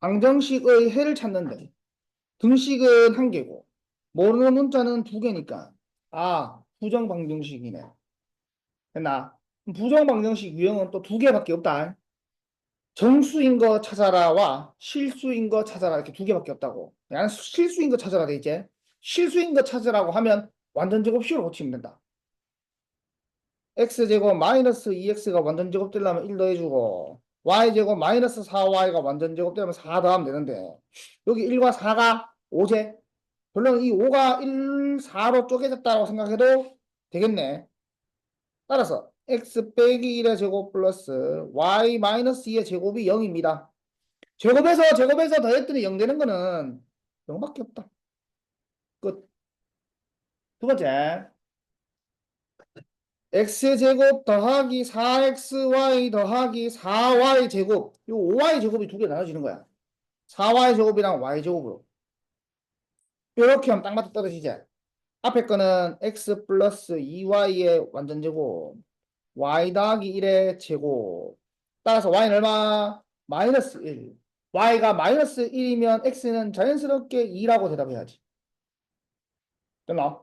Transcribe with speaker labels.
Speaker 1: 방정식의 해를 찾는데 등식은 한 개고 모르는 문자는 두 개니까 아 부정방정식이네. 됐나? 부정방정식 유형은 또 두 개밖에 없다. 정수인 거 찾아라와 실수인 거 찾아라 이렇게 두 개밖에 없다고. 나는 실수인 거 찾아라 돼 이제. 실수인 거 찾으라고 하면 완전 제곱식으로 고치면 된다. x제곱 마이너스 2x가 완전 제곱 되려면 1 더해주고 y제곱 마이너스 4y가 완전 제곱 되려면 4 더하면 되는데 여기 1과 4가 5제? 물론 이 5가 1, 4로 쪼개졌다고 생각해도 되겠네. 따라서 x 빼기 1의 제곱 플러스 y 마이너스 2의 제곱이 0입니다. 제곱해서 제곱해서 더했더니 0 되는 거는 0밖에 없다. 끝. 두 번째 x제곱 더하기 4xy 더하기 4y 제곱. 이 5y 제곱이 두 개 나눠지는 거야. 4y 제곱이랑 y 제곱으로. 이렇게 하면 딱 맞아 떨어지지. 앞에 거는 x 플러스 2y의 완전 제곱. Y 더하기 1의 제곱. 따라서 y는 얼마? 마이너스 1 y가 마이너스 1이면 x는 자연스럽게 2라고 대답해야지. 됐나?